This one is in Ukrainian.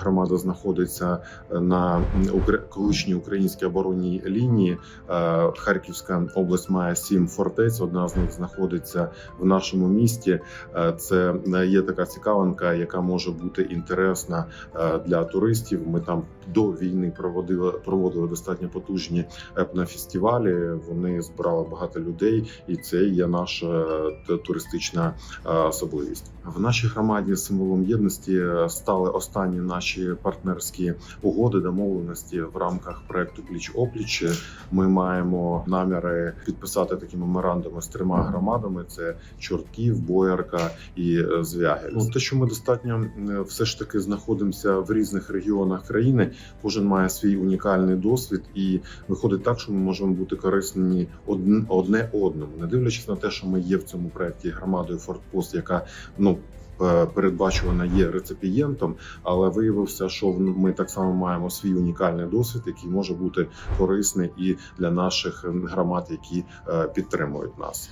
Громада знаходиться на укр- колишній українській оборонній лінії. Е, Харківська область має сім фортець. Одна з них знаходиться в нашому місті. Е, Це е, є така цікавинка, яка може бути інтересна е, для туристів. Ми там до війни проводили проводили достатньо потужні етнофестивалі. Вони збирали багато людей, і це є наша е, туристична е, особливість. В нашій громаді символом єдності е, стали останні наші партнерські угоди, домовленості в рамках проекту Пліч опліч. Ми маємо наміри підписати такі меморандуми з трьома громадами: це Чортків, Боярка і е, Звягель. Ну, те, що ми достатньо е, все ж таки знаходимося в різних регіонах країни, кожен має свій унікальний досвід, і виходить так, що ми можемо бути корисні одне одному, не дивлячись на те, що ми є в цьому проекті громадою Фортпост, яка ну. Е, Передбачувана є реципієнтом, але виявився, що ми так само маємо свій унікальний досвід, який може бути корисний і для наших громад, які е, підтримують нас.